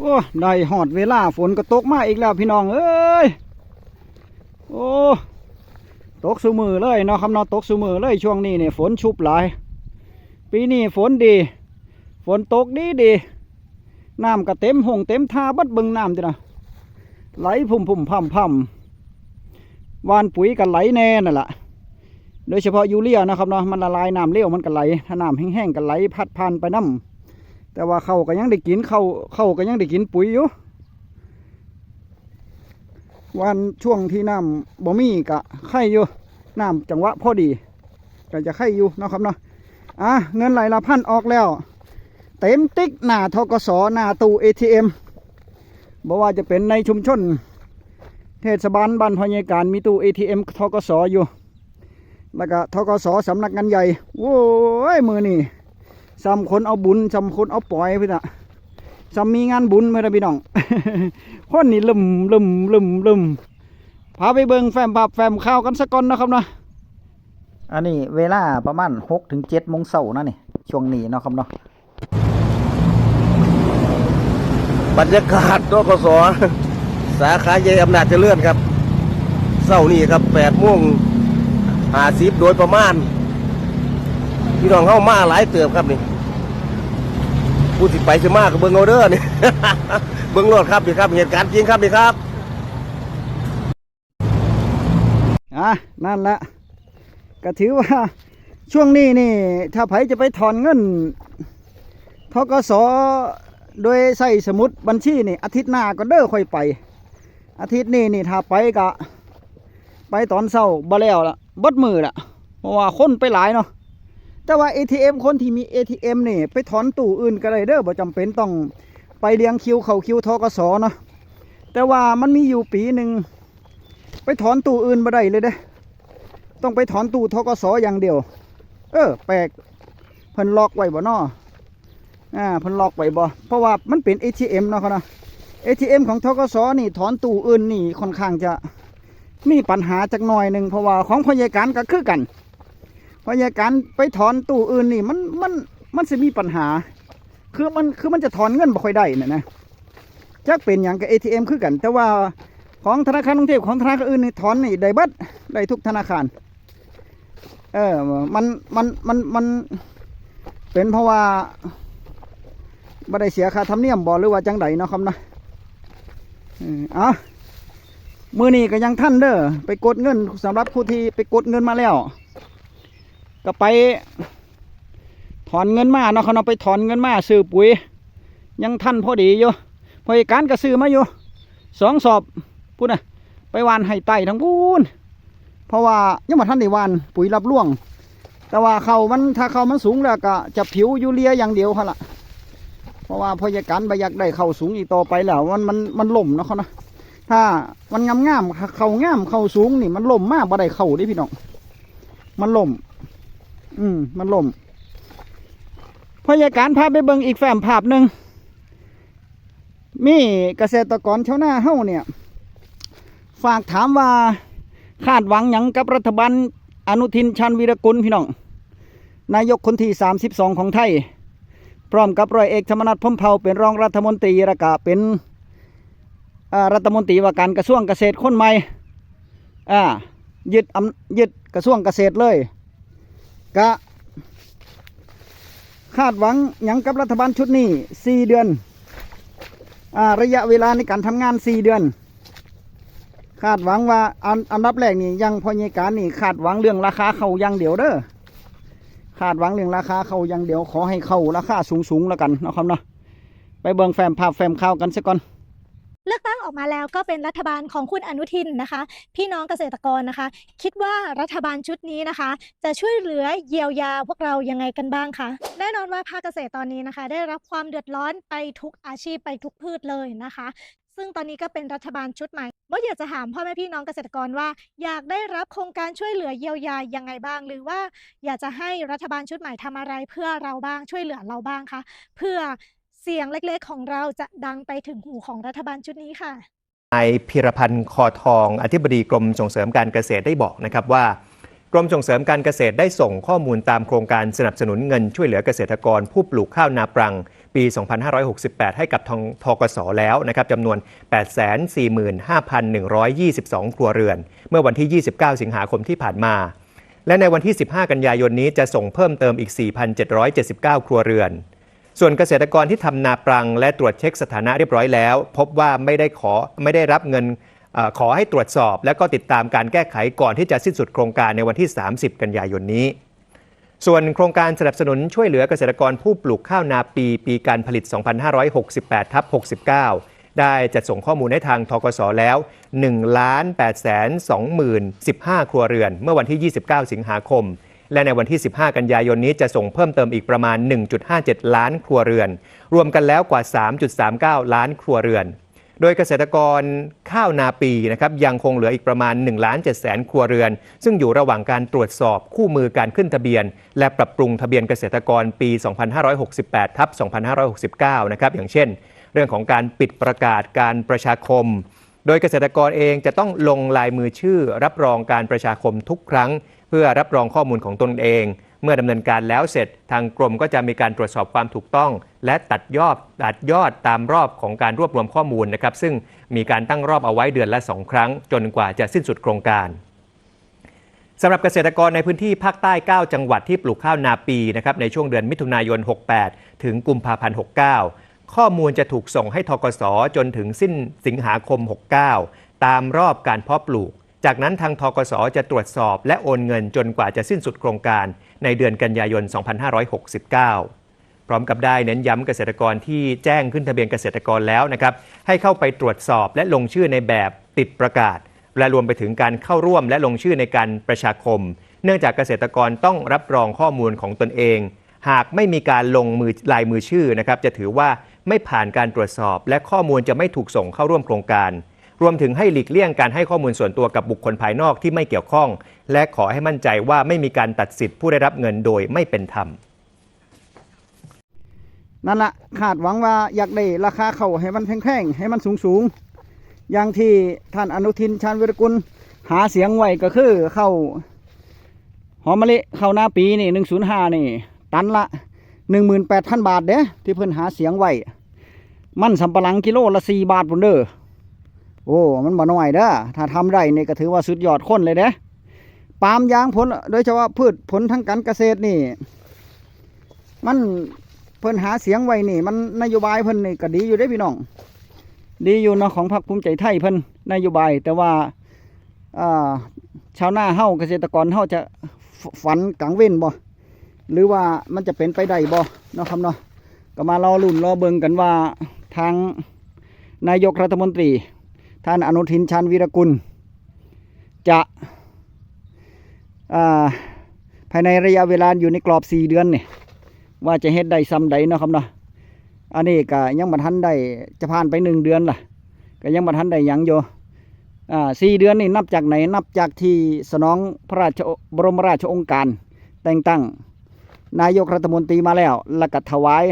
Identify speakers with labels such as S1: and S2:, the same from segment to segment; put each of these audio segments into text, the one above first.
S1: โอ้ได้หอดเวลาฝนก็ตกมาอีกแล้วพี่น้องเอ้ยโอ้ตกสุมือเลยเนาะครับเนาะตกสุมือเลยช่วงนี้เนี่ยฝนชุบหลาย ปีนี้ฝนดี ฝนตกดีดีน้ำก็เต็มหงเต็มท่าบัดเบึงน้ำจ้ะนะไหลพุ่มพุ่มพ่ำพ่ำวานปุ๋ยก็ไหลแน่นั่นแหละโดยเฉพาะยูเรียนะครับเนาะมันละลายน้ำเลี้ยวมันก็ไหลถ้าน้ำแห้งๆก็ไหลพัดผ่านไปน้ำ แต่ว่าเขาก็ยังได้กินเขาเขาก็ยังได้กินปุ๋ยอยู่วันช่วงที่น้ำบ่มีกะไข่อยู่น้ำจังหวะพอดีก็จะไข่อยู่นะครับเนาะอะเงินไหลละพันออกแล้ว เต็มติ๊กหน้าทกสหน้าตู้ ATM บอกว่าจะเป็นในชุมชน เทศบาลบ้านพญาการมีตู้ ATM ทกสอยู่ แล้วก็ทกสสำนักงานใหญ่โว้ยมือนี่ ซ้ำคนเอาบุญซ้ำคนเอาปล่อยพี่น่ะซ้ำมีงานบุญเมื่อพี่น้องคนนี่ลุ่มลุ่มลุ่มลุ่มพาไปเบิงแฟมภาพแฟมข้าวกันสักก่อนนะครับเนาะอันนี้เวลาประมาณหกถึงเจ็ดโมงเช้านะนี่ช่วงนี้เนาะครับเนาะ
S2: บรรยากาศตกสสาขาใหญ่อำนาจเจริญครับเศร้านี่ครับแปดโมงหาสิบโดยประมาณ พี่น้องเข้ามาหลายเติบครับนี่ผู้สิไปสิมากับเบิงเอาเด้อนี่ เบิงรถครับนี่ครับเหตุการณ์จริงครับนี่ครับ
S1: อะนั่นแหละก็ถือว่าช่วงนี้นี่ ถ้าไผจะไปถอนเงินทกสโดยใส่สมุดบัญชีนี่ อาทิตย์หน้าก็เด้อค่อยไป อาทิตย์นี้นี่ถ้าไปก็ไปตอนเช้าบ่แล้วละบดมือละเพราะว่าคนไปหลายเนาะ แต่ว่า ATM คนที่มี ATM นี่ไปถอนตู้อื่นก็ได้เด้อบ่จำเป็นต้องไปเรียงคิวเข้าคิวทกสเนาะแต่ว่ามันมีอยู่ปีหนึ่งไปถอนตู้อื่นมาได้เลยเด้ต้องไปถอนตู้ทกสอย่างเดียว เออ แปลกเพิ่นล็อกไว้บ่นออ่าเพิ่นล็อกไว้บ่เพราะว่ามันเป็น ATM เนาะเขานะ ATM ของทกสนี่ถอนตู้อื่นนี่ค่อนข้างจะมีปัญหาจักหน่อยหนึ่งเพราะว่าของพยาการก็คือกัน พยาการไปถอนตู้อื่นนี่มันมันมันจะมีปัญหา คือมันคือมันจะถอนเงินบ่ค่อยได้นะนะจักเป็นอย่างกับ ATM คือกัน แต่ว่าของธนาคารกรุงเทพของธนาคารอื่นนี่ถอนนี่ได้บัดได้ทุกธนาคาร เออมันมันมันมันเป็นเพราะว่าบ่ได้เสียค่าธรรมเนียมบ่หรือว่าจังใดเนาะครับนะเออเอะมือนี้ก็ยังท่านเด้อไปกดเงินสำหรับผู้ที่ไปกดเงินมาแล้ว ก็ไป ถอนเงินมาเนาะเขาเนาะไปถอนเงินมาซื้อปุ๋ย ยังท่านพอดีอยู่พอการก็ซื้อมาอยู่สองสอบพูดนะไปวานให้ไต่ทั้งพูนเพราะว่ายังมาท่านได้วานปุ๋ยรับร่วง แต่ว่าเขามันถ้าเขามันสูงแล้วก็จะผิวยูเรียอย่างเดียวเขาละเพราะว่าพยาการบอยากได้เขาสูงอีกต่อไปแล้วมันมันมันล่มเนาะเขานะถ้ามันงามงามเขางามเขาสูงนี่มันล่มมากบ่ได้เข้าเดิพี่น้องมันล่ม อืม มันล่มพยาการพาไปเบิ่งอีกแฟ้มภาพหนึ่งมีเกษตรกรชาวนาเฮ้าเนี่ย ฝากถามว่าคาดหวังหยังกับรัฐบาลอนุทินชันวีรกุลพี่น้อง นายกคนที่ 32 ของไทย พร้อมกับร้อยเอกธรรมนัฐพมเผาเป็นรองรัฐมนตรีและก็เป็นรัฐมนตรีว่าการกระทรวงเกษตรคนใหม่ยึดยึดกระทรวงเกษตรเลย กะ คาดหวังยังกับรัฐบาลชุดนี้4เดือนอ่าระยะเวลาในการทำงาน4เดือน คาดหวังว่าอันอันดับแรกนี่ยังพอใการนี่คาดหวังเรื่องราคาเขาย่างเดี๋ยวเด้อคาดหวังเรื่องราคาเขาย่างเดี๋ยวขอให้เข้าราคาสูงๆแล้วกันนะครับเนาะไปเบิ่งแฟมภาพแฟมข่าวกันสักก่อน
S3: อกตั้งอกมาแล้วก็เป็นรัฐบาลของคุณอนุทินนะคะ พี่น้องเกษตรกรนะคะ คิดว่ารัฐบาลชุดนี้นะคะ จะช่วยเหลือเยียวยาพวกเรายังไงกันบ้างคะแน่นอนว่าภาคเกษตรตอนนี้นะคะ ได้รับความเดือดร้อนไปทุกอาชีพไปทุกพืชเลยนะคะ ซึ่งตอนนี้ก็เป็นรัฐบาลชุดใหม่มดอยากจะถามพ่อแม่พี่น้องเกษตรกรว่า อยากได้รับโครงการช่วยเหลือเยียวยายังไงบ้าง หรือว่าอยากจะให้รัฐบาลชุดใหม่ทำอะไรเพื่อเราบ้างช่วยเหลือเราบ้างคะเพื่อ เสียงเล็กๆของเราจะดังไปถึงหูของรัฐบาลชุดนี้ค่ะ
S4: นายพิรพันธ์คอทอง อธิบดีกรมส่งเสริมการเกษตรได้บอกนะครับว่ากรมส่งเสริมการเกษตรได้ส่งข้อมูลตามโครงการสนับสนุนเงินช่วยเหลือเกษตรกร ผู้ปลูกข้าวนาปรัง ปี 2568 ให้กับทงทกสแล้วนะครับจำนวน 845,122 ครัวเรือน เมื่อวันที่ 29 สิงหาคมที่ผ่านมา และในวันที่ 15 กันยายนนี้จะส่งเพิ่มเติมอีก 4,779 ครัวเรือน ส่วนเกษตรกรที่ทำนาปรังและตรวจเช็คสถานะเรียบร้อยแล้ว พบว่าไม่ได้ขอไม่ได้รับเงินอขอให้ตรวจสอบ และก็ติดตามการแก้ไขก่อนที่จะสิ้นสุดโครงการในวันที่ 30 กันยายนนี้ ส่วนโครงการสนับสนุนช่วยเหลือเกษตรกรผู้ปลูกข้าวนาปี ปีการผลิต 2568ทับ69 ได้จัดส่งข้อมูลให้ทางทกสแล้ว 1 8 2 15 ครัวเรือน เมื่อวันที่ 29 สิงหาคม และในวันที่ 15 กันยายนนี้จะส่งเพิ่มเติมอีกประมาณ 1.57 ล้านครัวเรือน รวมกันแล้วกว่า 3.39 ล้านครัวเรือน โดยเกษตรกรข้าวนาปีนะครับยังคงเหลืออีกประมาณ1ล้าน7แสนครัวเรือน ซึ่งอยู่ระหว่างการตรวจสอบคู่มือการขึ้นทะเบียน และปรับปรุงทะเบียนเกษตรกรปี 2568ทับ2569 นะครับอย่างเช่น เรื่องของการปิดประกาศการประชาคมโดยเกษตรกรเองจะต้องลงลายมือชื่อรับรองการประชาคมทุกครั้ง เพื่อรับรองข้อมูลของตนเอง เมื่อดำเนินการแล้วเสร็จทางกรมก็จะมีการตรวจสอบความถูกต้อง และตัดยอดตัดยอดตามรอบของการรวบรวมข้อมูลนะครับ ซึ่งมีการตั้งรอบเอาไว้เดือนละ2ครั้ง จนกว่าจะสิ้นสุดโครงการสำหรับเกษตรกรในพื้นที่ภาคใต้ 9 จังหวัดที่ปลูกข้าวนาปีนะครับในช่วงเดือนมิถุนายน 68 ถึงกุมภาพันธ์ 69 ข้อมูลจะถูกส่งให้ทกสจนถึงสิ้นสิงหาคม 69 ตามรอบการเพาะปลูก จากนั้นทางทกสจะตรวจสอบและโอนเงินจนกว่าจะสิ้นสุดโครงการในเดือนกันยายน 2569 พร้อมกับได้เน้นย้ำเกษตรกรที่แจ้งขึ้นทะเบียนเกษตรกรแล้วนะครับ ให้เข้าไปตรวจสอบและลงชื่อในแบบติดประกาศ และรวมไปถึงการเข้าร่วมและลงชื่อในการประชาคม เนื่องจากเกษตรกรต้องรับรองข้อมูลของตนเอง หากไม่มีการลงมือลายมือชื่อนะครับจะถือว่าไม่ผ่านการตรวจสอบ และข้อมูลจะไม่ถูกส่งเข้าร่วมโครงการ รวมถึงให้หลีกเลี่ยงการให้ข้อมูลส่วนตัวกับบุคคลภายนอกที่ไม่เกี่ยวข้อง และขอให้มั่นใจว่าไม่มีการตัดสิทธิ์ผู้ได้รับเงินโดยไม่เป็นธรรม
S1: นั่นละคาดหวังว่าอยากได้ราคาเข้าให้มันแพงๆให้มันสูงๆอย่างที่ท่านอนุทินชาญวิรกุลหาเสียงไว้ก็คือเข้าหอมมะลิเข้าหน้าปีนี่หนึ่งศูนย์ห้านี่ ตันละหนึ่งหมื่นแปดพันบาทเด้ที่เพิ่นหาเสียงไว้ มันสำปะหลังกิโลละสี่บาทพุ่นเด้อ โอ้ มันบ่น้อยเด้อถ้าทำได้นี่ก็ถือว่าสุดยอดคนเลยเด้ปาล์มยางผลโดยเฉพาะพืชผลทางการเกษตรนี่ มันเพิ่นหาเสียงไว้นี่ มันนโยบายเพิ่นนี่ก็ดีอยู่ได้พี่น้อง ดีอยู่เนาะของพรรคภูมิใจไทยเพิ่นนโยบาย แต่ว่าชาวนาเฮาเกษตรกรเฮาจะฝันกลางเว้นบ่หรือว่ามันจะเป็นไปได้บ่เนาะครับเนาะก็มารอลุ่นรอเบิงกันว่าทางนายกรัฐมนตรี ท่านอนุทินชาญวีรกุล จะาภายในระยะเวลาอยู่ในกรอบ 4 เดือนนี่ว่าจะเฮ็ดได้ซ้ำใดเนาะครับเนาะอันนี้ก็ยังบ่ทันได้จะผ่านไปหนึ่งเดือนล่ะก็ยังบ่ทันได้ยังอยู่อ่าสี่เดือนนี่นับจากไหนนับจากที่สนองพระราชบรมราชองค์การ แต่งตั้ง นายกรัฐมนตรีมาแล้วแล้วก็ถวาย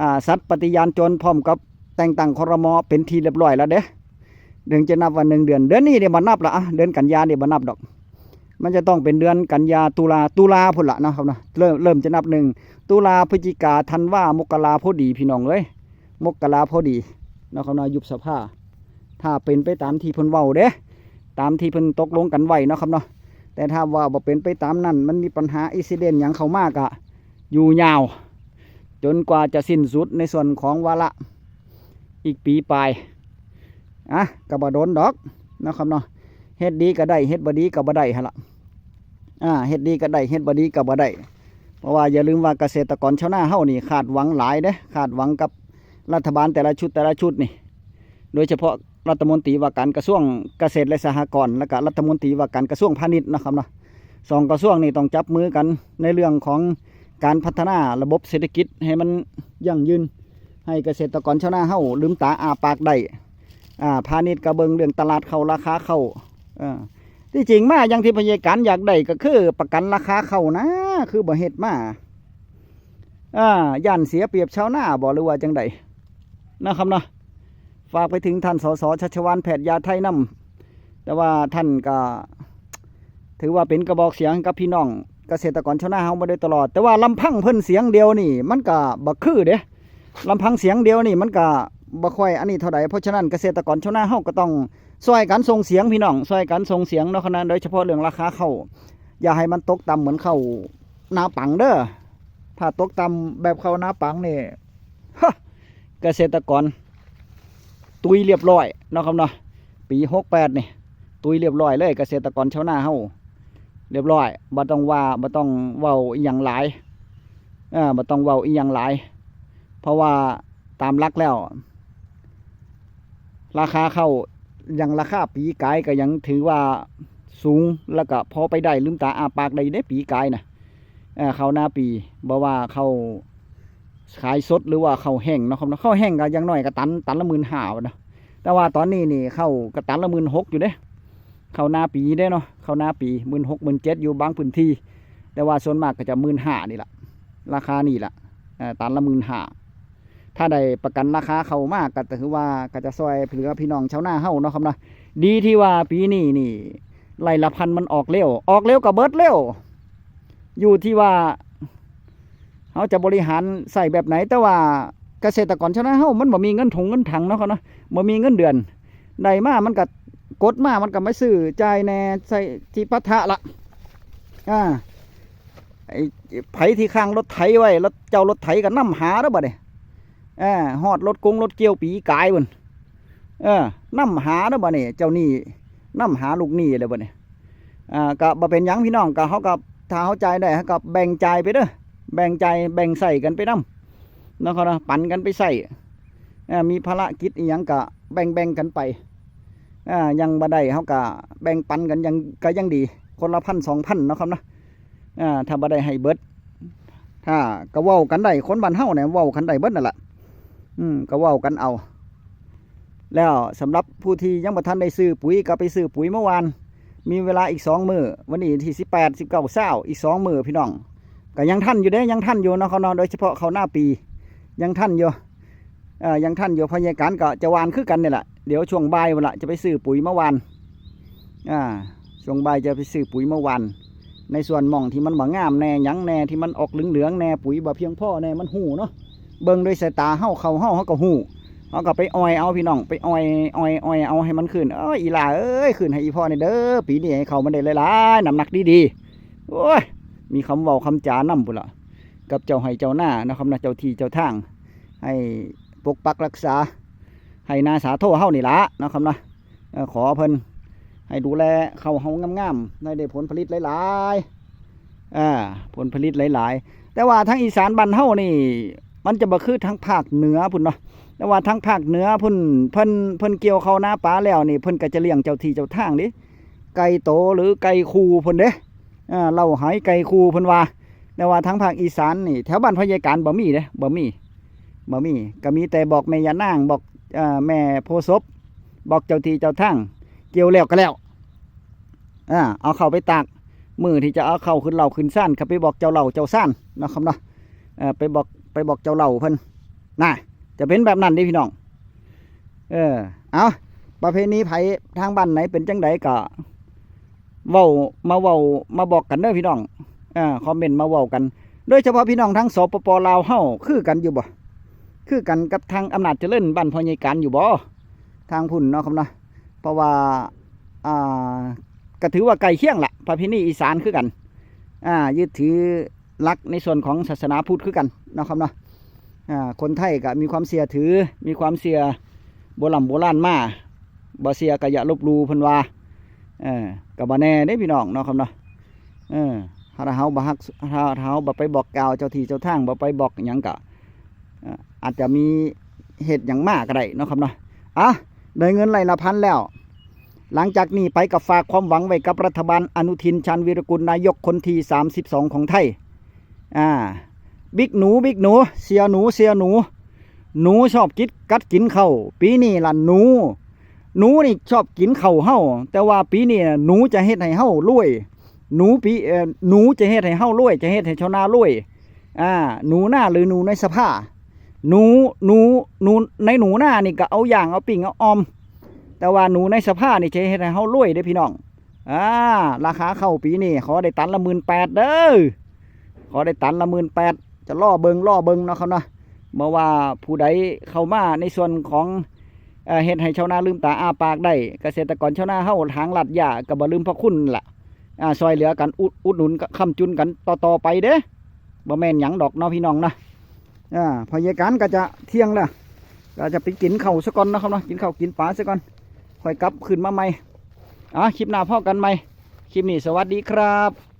S1: อ่าสัตย์ปฏิญาณจนพร้อมกับแต่งตั้งครมเป็นทีเรียบร้อยแล้วเด้ ถึงจะนับวันหนึ่งเดือน เดือนนี้เดี๋ยวมานับละอะเดือนกันยาเดี๋ยวมานับดอก มันจะต้องเป็นเดือนกันยาตุลาตุลาพุ่นละนะครับเนะเริ่มเริ่มจะนับหนึ่งตุลาพฤศจิกาธันวามกราพอดีพี่น้องเอ้ยมกราพอดีนะครับนาะยุบสภาถ้าเป็นไปตามที่เพิ่นเว้าเด้ตามที่เพิ่นตกลงกันไว้นะครับเนาะแต่ถ้าว่าบ่เป็นไปตามนั้น มันมีปัญหาอุบิเหตุหยังเข้ามากอะอยู่ยาว จนกว่าจะสิ้นสุดในส่วนของวาระอีกปีปลาย อะก็บ่โดนดอกนะครับเนาะเฮ็ดดีก็ได้เฮ็ดบดีก็บ่ได้หั่นล่ะอ่าเฮ็ดดีก็ได้เฮ็ดบดีก็บ่ได้เพราะว่าอย่าลืมว่าเกษตรกรชาวนาเฮานี่ขาดหวังหลายเด้ขาดหวังกับรัฐบาลแต่ละชุดแต่ละชุดนี่ โดยเฉพาะรัฐมนตรีว่าการกระทรวงเกษตรและสหกรณ์และก็รัฐมนตรีว่าการกระทรวงพาณิชย์นะครับเนาะสองกระทรวงนี่ต้องจับมือกันในเรื่องของการพัฒนาระบบเศรษฐกิจให้มันยั่งยืนให้เกษตรกรชาวนาเฮาลืมตาอาปากได้ อ่าพาณิชย์กระเบิงเรื่องตลาดเขาราคาเขาอ่าที่จริงมาอย่างที่พยาการอยากได้ก็คือ ประกันราคาเขานะ คือบ่เฮ็ดมาอ่าย่านเสียเปรียบชาวนาบ่หรือว่าจังใดนะครับเนาะฝากไปถึงท่านสสชัชวานแพทย์ยาไทยนำแต่ว่าท่านก็ ถือว่าเป็นกระบอกเสียงกับพี่น้องเกษตรกรชาวนาเฮามาโดยตลอด แต่ว่าลำพังเพิ่นเสียงเดียวนี่ มันก็บ่คือเด้ลำพังเสียงเดียวนี่มันก็ บ่ค่อยอันนี้เท่าใดเพราะฉะนั้นเกษตรกรชาวนาเฮาก็ต้องช่วยกันส่งเสียงพี่น้องช่วยกันส่งเสียงเนาะคณะโดยเฉพาะเรื่องราคาเข้าอย่าให้มันตกต่ำเหมือนเข้านาปังเด้อถ้าตกต่ำแบบเข้านาปังนี่ฮะเกษตรกร ตุยเรียบร้อยเนาะครับเนาะปี68นี่ตุยเรียบร้อยเลยเกษตรกรชาวนาเฮาเรียบร้อยบ่ต้องว่าบ่ต้องเว้าอีหยังหลายอ่าบ่ต้องเว้าอีหยังหลาย เพราะว่าตามลักแล้ว ราคาเข้ายังราคาปีกายก็ยังถือว่าสูงแล้วก็พอไปได้ลืมตาอาปากได้ได้ปีกายนะเขาหน้าปีบ่ว่าเขาขายสดหรือว่าเขาแห้งเนาะครับเนาะข้าแห้งก็ยังน้อยก็ตันตันละหมื่นห้านะแต่ว่าตอนนี้นี่เข้ากระตันละหมื่นหกอยู่เด้เข้าหน้าปีได้เนาะเข้าหน้าปีหมื่นหกหมื่นเจ็ดอยู่บางพื้นที่ แต่ว่าส่วนมากก็จะหมื่นห้านี่แหละราคานี่แหละตันละหมื่นห้า ถ้าได้ประกันราคาเขามากก็ถือว่าก็จะซอยเหลือพี่น้องชาวนาเฮาเนาะครับนะดีที่ว่าปีนี้นี่ไล่ละพันมันออกเร็ว ออกเร็วกับเบิดเร็ว อยู่ที่ว่าเขาจะบริหารใส่แบบไหน แต่ว่าเกษตรกรชาวนาเฮามันบ่มีเงินถุงเงินถังเนาะครับเนาะบ่มีเงินเดือนได้มามันก็กดมามันก็ไม่ซื้อใจแน่ใส่ที่ปะทะละอ่าไอ้ไผที่ข้างรถไถไว้รถเจ้ารถไถก็นํหาแล้วบ่เนี่ย เอ่าฮอดรถกงรถเกี่ยวปีกายบนเออนํหาแล้วบ่เนี่ยเจ้านี่นํหาลูกหนี้เลยบ่เนี่ยอ่าก็บ่เป็นหยังพี่น้องก็เฮาก็ถ้าเฮาใจได้เฮาก็แบ่งใจไปเด้อแบ่งใจแบ่งใส่กันไปนํเนาะครับเนาะปันกันไปใส่อ่ามีภารกิจอีหยังก็แบ่งแบ่งกันไปอ่ายังบ่ได้เขาก็แบ่งปันกันยังก็ยังดี คนละพันสองพันเนาะครับเนาะอ่าถ้าบ่ได้ให้เบิดถ้าก็เว้ากันได้คนบ้านเฮาเนี่ยเว้ากันได้เบิดนั่นแหละ อืมก็ว้ากันเอา แล้วสำหรับผู้ที่ยังบ่ทันได้ซื้อปุ๋ยก็ไปซื้อปุ๋ยเมื่อวานมีเวลาอีกสองมือวันนี้ที่สิบแปดสิบเก้าเศร้าอีกสองมือพี่น้องก็ยังทันอยู่เด้ยังทันอยู่เนาะเขาเนาะโดยเฉพาะเขาหน้าปี ยังทันอยู่เอ่อยังทันอยู่พยาการก็จะวานคือกันนี่แหละเดี๋ยวช่วงบ่ายวันละจะไปซื้อปุ๋ยเมื่อวานอ่าช่วงบ่ายจะไปซื้อปุ๋ยเมื่อวานในส่วนหม่องที่มันบ่งามแน่ยังแน่ที่มันออกเหลืองๆแน่ปุ๋ยบ่เพียงพ่อแน่มันหูเนาะ เบิ่งด้วยสายตาเฮาเขาเฮาเฮาก็หูเฮาก็ไปอ้อยเอาพี่น้องไปอ้อยอ้อยอ้อยเอาให้มันขึ้นเอ้ยอีหล่าเอ้ยขึ้นให้อีพ่อนี่เด้อปีนี้ให้เขามันได้หลายๆน้ำหนักดีๆโอ้ยมีคำเว้าคำจานำพุ่นล่ะกับเจ้าให้เจ้าหน้านะครับนะเจ้าที่เจ้าทาง ให้ปกปักรักษา ให้นาสาโทเฮานี่ละนะครับนะขอเพิ่นให้ดูแลเขาเฮางามๆได้ได้ผลผลิตหลายๆอ่าผลผลิตหลาย ๆ แต่ว่าทางอีสานบ้านเฮานี่ มันจะบ่คือทางภาคเหนือพุ่นเนาะแต่ว่าทางภาคเหนือพุ่นเพิ่นเพิ่นเกี่ยวเขาวนาปลาแล้วนี่เพิ่นก็จะเลี้ยงเจ้าที่เจ้าทางดิไก่โตหรือไก่คูพุ่นเด้อ่าเล่าหายไก่คูพิ่นว่าแต่ว่าทางภาคอีสานนี่แถวบ้านพญาการบ่มีเด้บ่มีบ่มีก็มีแต่บอกแม่ยานางบอกอ่อแม่โพศพบอกเจ้าที่เจ้าทางเกี่ยวแล้วก็แล้วอ่าเอาเข้าไปตากมือที่จะเอาเข้าขึ้นเหล่าขึ้นซ่านก็ไปบอกเจ้าเหล่าเจ้าซ่านนะครับเนาะไปบอก ไปบอกเจ้าเหล่าเพิ่นน่ะจะเป็นแบบนั้นดิพี่น้อง เออ เอาประเพณีไผทางบ้านไหนเป็นจังไดก็เว้ามาเว้ามาบอกกันเด้อพี่น้องอ่าคอมเมนต์มาเว้ากัน โดยเฉพาะพี่น้องทั้งสปปลาวเฮาคือกันอยู่บ่คือกันกับทางอำนาจเจริญบ้านพ่อใหญ่การอยู่บ่ทางพุ่นเนาะครับเนาะเพราะว่าอ่าก็ถือว่าใกล้เคียงละประเพณีอีสานคือกัน อ่ายึดถือ หลักในส่วนของศาสนาพุทธคือกันนะครับเนาะคนไทยก็มีความเสียถือมีความเสียโบราณโบราณมาบ่เสียก็อย่าลบลูพิ่นวาเออก็บ่แน่เด้พี่น้องเนาะครับเนาะเออถ้าเฮาบ่ฮักถ้าเฮาบ่ไปบอกกล่าวเจ้าที่เจ้าทางบ่ไปบอกหยังก็อาจจะมีเหตุอย่างมากก็ได้เนาะครับเนาะอะได้เงินไหลละพันแล้ว หลังจากนี้ไปกับฝากความหวังไว้กับรัฐบาลอนุทินชาญวีรกุลนายกคนที่ 32 ของไทย อ่าบิ๊กหนูบิ๊กหนู เสียหนูเสียหนู หนูชอบกินกัดกินเข้าปีนี้ล่ะหนู หนูนี่ชอบกินเข้าเฮาแต่ว่าปีนี้หนูจะเฮ็ดให้เฮารวย หนูปีเอ่อหนูจะเฮ็ดให้เฮารวย จะเฮ็ดให้ชาวนารวยอ่าหนูหน้าหรือหนูในสภาหนูหนูหนูในหนูหน้านี่ก็เอาอย่างเอาปิ่งเอาออม แต่ว่าหนูในสภานี่จะเฮ็ดให้เฮารวยเด้พี่น้องอ่าราคาเข้าปีนี้ขอได้ตันละหมื่นแปดเด้อ ขอได้ตันละหมื่นแปดจะล่อเบิงล่อเบิงเนาะครับเนาะเมื่อว่าผู้ใดเข้ามาในส่วนของเอ่อเฮ็ดให้ชาวนาลืมตาอาปากได้เกษตรกรชาวนาเฮาทางลัดยาก็บ่ลืมพระคุณล่ะอ่าซอยเหลือกันอุดอุดหนุนค้ำจุนกันต่อๆไปเด้บ่แม่นหยังดอกเนาะพี่น้องนะอ่าพอยายการก็จะเที่ยงแล้วก็จะไปกินข้าวซะก่อนนะครับเนาะกินข้าวกินปลาซะก่อนค่อยกลับขึ้นมาใหม่อะคลิปหน้าพ่อกันใหม่คลิปนี้สวัสดีครับ